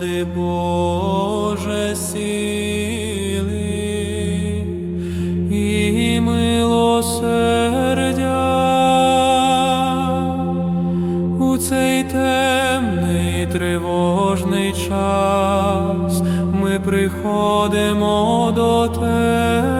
Господи Боже сили і милосердя у цей темний тривожний час ми приходимо до Тебе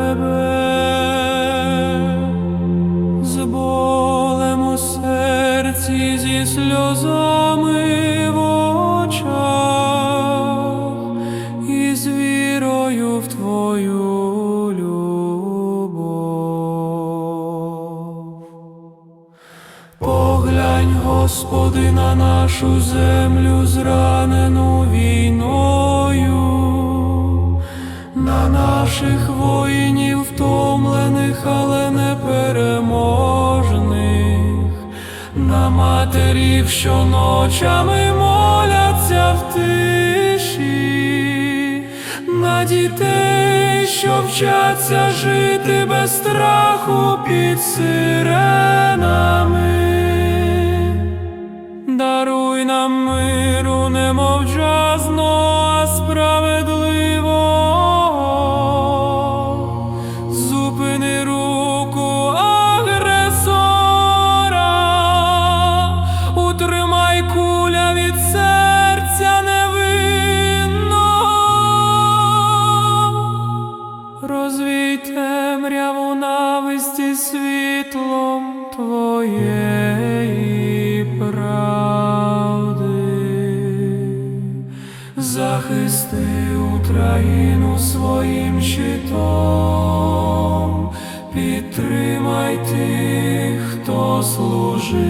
Господи, на нашу землю зранену війною, на наших воїнів втомлених, але непереможних, на матерів, що ночами моляться в тиші, на дітей, що вчаться жити без страху під сиренами. Розвій темряву нависті світлом Твоєї правди, захисти Україну своїм щитом, підтримай тих, хто служить,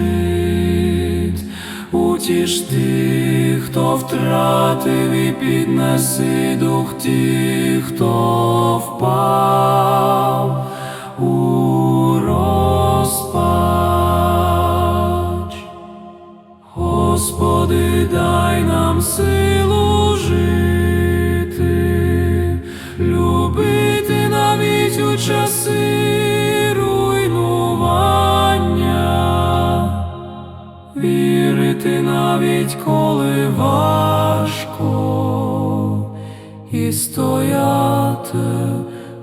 утіш тих, хто втратив і піднеси дух тих, хто впав у розпач. Господи, дай нам силу жити, любити навіть у часи руйнування, вірити навіть коли важко, і стояти,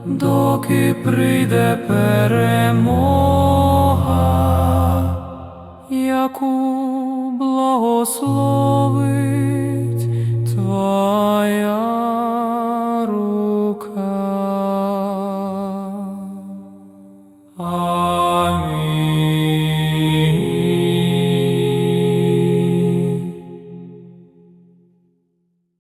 доки прийде перемога